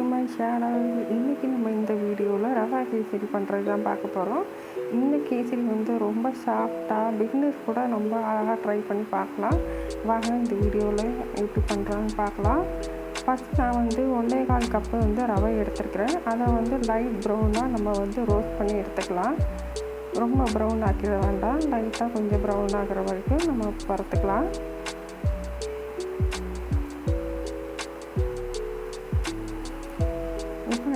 My channel. இன்றைக்கி நம்ம இந்த வீடியோவில் ரவா கேசரி பண்ணுறது தான் பார்க்க போகிறோம் இந்த கேசரி வந்து ரொம்ப சாஃப்டாக பிக்னஸ் கூட ரொம்ப அழகாக ட்ரை பண்ணி பார்க்கலாம். வாங்க இந்த வீடியோவில் எப்படி பண்ணுறான்னு பார்க்கலாம். ஃபஸ்ட் நான் வந்து ஒன்றே கால் கப்பு வந்து ரவை எடுத்துருக்கிறேன். அதை வந்து லைட் ப்ரௌனாக நம்ம வந்து ரோஸ்ட் பண்ணி எடுத்துக்கலாம். ரொம்ப ப்ரௌன் ஆக்கிட வேண்டாம். லைட்டாக கொஞ்சம் ப்ரௌன் ஆகிற வரைக்கும் நம்ம பறத்துக்கலாம்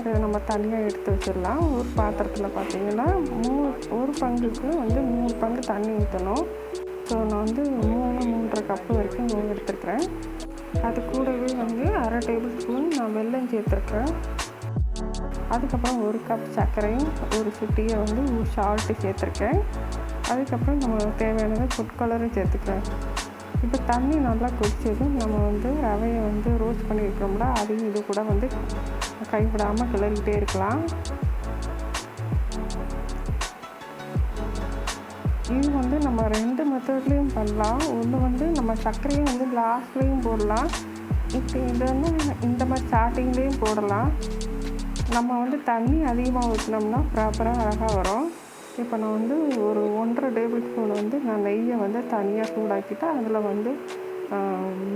இதை நம்ம தனியாக எடுத்து வச்சிடலாம். ஒரு பாத்திரத்தில் பார்த்தீங்கன்னா மூணு ஒரு பங்குக்கு வந்து மூணு பங்கு தண்ணி ஊற்றணும் ஸோ நான் வந்து மூணு மூன்றரை கப்பு வரைக்கும் எடுத்துருக்கிறேன். அது கூடவே வந்து அரை டேபிள் ஸ்பூன் நான் வெல்லம் சேர்த்துருக்கேன் அதுக்கப்புறம் ஒரு கப் சர்க்கரையும் ஒரு சுட்டியை வந்து சால்ட்டு சேர்த்துருக்கேன். அதுக்கப்புறம் நம்ம தேவையானதை ஃபுட் கலரும் சேர்த்துக்கிறேன் இப்போ தண்ணி நல்லா கொதிச்சதும் நம்ம வந்து ரவையை வந்து ரோஸ்ட் பண்ணி வைக்கிறோம்ல அதையும் இது கூட வந்து கைவிடாமல் கிளறிக்கிட்டே இருக்கலாம். இது வந்து நம்ம ரெண்டு மெத்தட்லேயும் பண்ணலாம். ஒன்று வந்து நம்ம சர்க்கரையும் வந்து லாஸ்ட்லேயும் போடலாம். இப்போ இது வந்து இந்த மாதிரி ஸ்டார்டிங்லேயும் போடலாம். நம்ம வந்து தண்ணி அதிகமாக ஊற்றினோம்னா ப்ராப்பராக அழகாக வரும். இப்போ நான் வந்து ஒரு ஒன்றரை டேபிள் ஸ்பூன் வந்து நான் நெய்யை வந்து தனியாக சூடாக்கிட்டு அதில் வந்து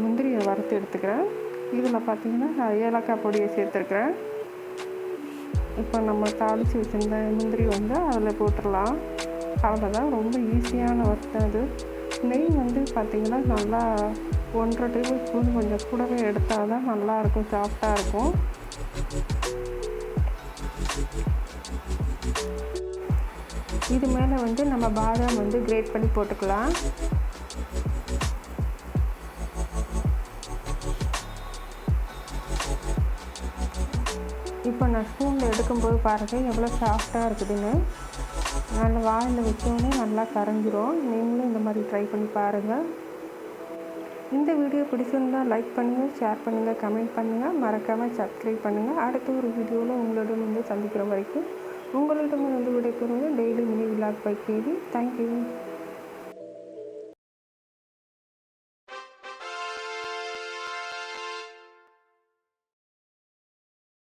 முந்திரியை வறுத்து எடுத்துக்கிறேன். இதில் பார்த்திங்கன்னா நான் ஏலக்காய் பொடியை சேர்த்துருக்குறேன். இப்போ நம்ம தாளித்து வச்சுருந்த முந்திரி வந்து அதில் போட்டுடலாம். அவ்வளோதான் ரொம்ப ஈஸியான ஒர்க் தான் அது நெய் வந்து பார்த்திங்கன்னா நல்லா ஒன்றரை டேபிள் ஸ்பூன் கொஞ்சம் கூடவே எடுத்தால் தான் நல்லாயிருக்கும் சாஃப்டாக இருக்கும். இது மேலே வந்து நம்ம பாதாம் வந்து கிரேட் பண்ணி போட்டுக்கலாம். இப்போ நான் ஸ்பூனில் எடுக்கும்போது பாருங்கள் எவ்வளோ சாஃப்டாக இருக்குதுன்னு. நல்ல வாயில் வச்சோடனே நல்லா கரைஞ்சிரும். நீங்களும் இந்த மாதிரி ட்ரை பண்ணி பாருங்கள். இந்த வீடியோ பிடிச்சிருந்தால் லைக் பண்ணுங்கள் ஷேர் பண்ணுங்கள் கமெண்ட் பண்ணுங்கள். மறக்காமல் சப்ஸ்கிரைப் பண்ணுங்கள். அடுத்த ஒரு வீடியோவில் உங்களிடம் வந்து சந்திக்கிற வரைக்கும் உங்களிடம் வந்து விடைபெறுவது டெய்லி மினி விழா by K V thank you